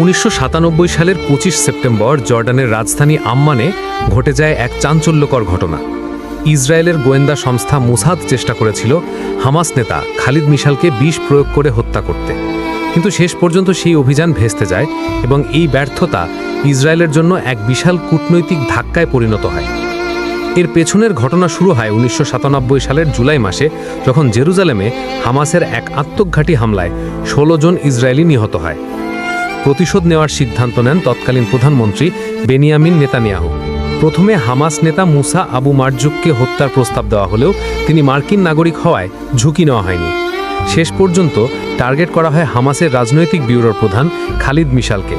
উনিশশো সাতানব্বই সালের পঁচিশ সেপ্টেম্বর জর্ডানের রাজধানী আম্মানে ঘটে যায় এক চাঞ্চল্যকর ঘটনা। ইসরায়েলের গোয়েন্দা সংস্থা মুসাদ চেষ্টা করেছিল হামাস নেতা খালিদ মিশালকে বিষ প্রয়োগ করে হত্যা করতে। কিন্তু শেষ পর্যন্ত সেই অভিযান ভেস্তে যায় এবং এই ব্যর্থতা ইসরায়েলের জন্য এক বিশাল কূটনৈতিক ধাক্কায় পরিণত হয়। এর পেছনের ঘটনা শুরু হয় উনিশশো সাতানব্বই সালের জুলাই মাসে যখন জেরুজালেমে হামাসের এক আত্মঘাতী হামলায় ষোলো জন ইসরায়েলি নিহত হয়। প্রতিশোধ নেওয়ার সিদ্ধান্ত নেন তৎকালীন প্রধানমন্ত্রী বেনিয়ামিন নেতানিয়াহু। প্রথমে হামাস নেতা মুসা আবু মারজুককে হত্যার প্রস্তাব দেওয়া হলেও তিনি মার্কিন নাগরিক হওয়ায় ঝুঁকি নেওয়া হয়নি। শেষ পর্যন্ত টার্গেট করা হয় হামাসের রাজনৈতিক ব্যুরোর প্রধান খালিদ মিশালকে।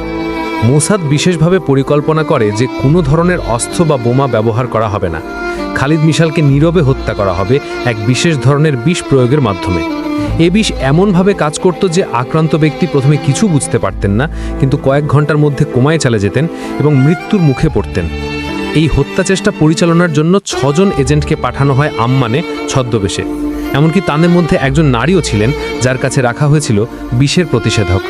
মোসাদ বিশেষভাবে পরিকল্পনা করে যে কোনো ধরনের অস্ত্র বা বোমা ব্যবহার করা হবে না। খালিদ মিশালকে নীরবে হত্যা করা হবে এক বিশেষ ধরনের বিষ প্রয়োগের মাধ্যমে। এ বিষ এমনভাবে কাজ করত যে আক্রান্ত ব্যক্তি প্রথমে কিছু বুঝতে পারতেন না, কিন্তু কয়েক ঘণ্টার মধ্যে কোমায় চলে যেতেন এবং মৃত্যুর মুখে পড়তেন। এই হত্যা চেষ্টা পরিচালনার জন্য ছজন এজেন্টকে পাঠানো হয় আম্মানে ছদ্মবেশে। এমনকি তাদের মধ্যে একজন নারীও ছিলেন, যার কাছে রাখা হয়েছিল বিষের প্রতিষেধক।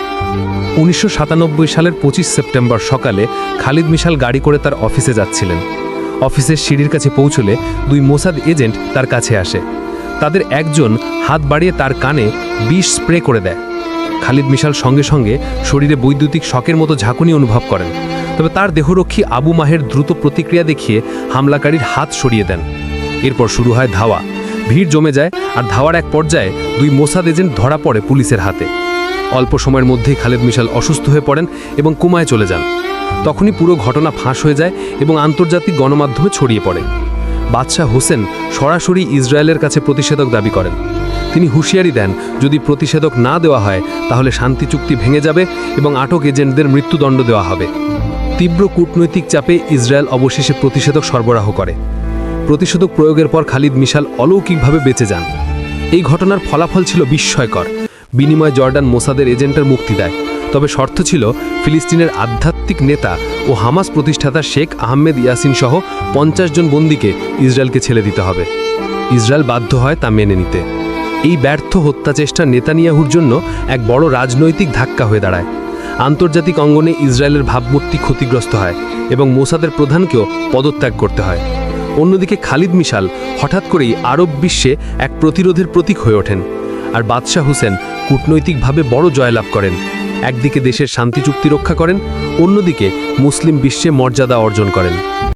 উনিশশো সাতানব্বই সালের পঁচিশ সেপ্টেম্বর সকালে খালিদ মিশাল গাড়ি করে তার অফিসে যাচ্ছিলেন। অফিসের সিঁড়ির কাছে পৌঁছলে দুই মোসাদ এজেন্ট তার কাছে আসে। তাদের একজন হাত বাড়িয়ে তার কানে বিষ স্প্রে করে দেয়। খালিদ মিশাল সঙ্গে সঙ্গে শরীরে বৈদ্যুতিক শকের মতো ঝাঁকুনি অনুভব করেন। তবে তার দেহরক্ষী আবু মাহের দ্রুত প্রতিক্রিয়া দেখিয়ে হামলাকারীর হাত সরিয়ে দেন। এরপর শুরু হয় ধাওয়া। ভিড় জমে যায় আর ধাওয়ার এক পর্যায়ে দুই মোসাদ এজেন্ট ধরা পড়ে পুলিশের হাতে। অল্প সময়ের মধ্যেই খালেদ মিশাল অসুস্থ হয়ে পড়েন এবং কুমায় চলে যান। তখনই পুরো ঘটনা ফাঁস হয়ে যায় এবং আন্তর্জাতিক গণমাধ্যমে ছড়িয়ে পড়ে। বাদশাহ হোসেন সরাসরি ইসরায়েলের কাছে প্রতিষেধক দাবি করেন। তিনি হুঁশিয়ারি দেন, যদি প্রতিষেধক না দেওয়া হয়, তাহলে শান্তি চুক্তি ভেঙে যাবে এবং আটক এজেন্টদের মৃত্যুদণ্ড দেওয়া হবে। তীব্র কূটনৈতিক চাপে ইসরায়েল অবশেষে প্রতিষেধক সরবরাহ করে। প্রতিষেধক প্রয়োগের পর খালিদ মিশাল অলৌকিকভাবে বেঁচে যান। এই ঘটনার ফলাফল ছিল বিস্ময়কর। বিনিময় জর্ডান মোসাদের এজেন্টের মুক্তি দেয়। তবে শর্ত ছিল ফিলিস্তিনের আধ্যাত্মিক নেতা ও হামাস প্রতিষ্ঠাতা শেখ আহমেদ ইয়াসিন সহ পঞ্চাশ জন বন্দীকে ইসরায়েলকে ছেড়ে দিতে হবে। ইসরায়েল বাধ্য হয় তা মেনে নিতে। এই ব্যর্থ হত্যাচেষ্টা নেতানিয়াহুর জন্য এক বড় রাজনৈতিক ধাক্কা হয়ে দাঁড়ায়। আন্তর্জাতিক অঙ্গনে ইসরায়েলের ভাবমূর্তি ক্ষতিগ্রস্ত হয় এবং মোসাদের প্রধানকেও পদত্যাগ করতে হয়। অন্যদিকে খালিদ মিশাল হঠাৎ করেই আরব বিশ্বে এক প্রতিরোধের প্রতীক হয়ে ওঠেন। আর বাদশাহ হোসেন কূটনৈতিকভাবে বড় জয়লাভ করেন। একদিকে দেশের শান্তি চুক্তি রক্ষা করেন, অন্যদিকে মুসলিম বিশ্বে মর্যাদা অর্জন করেন।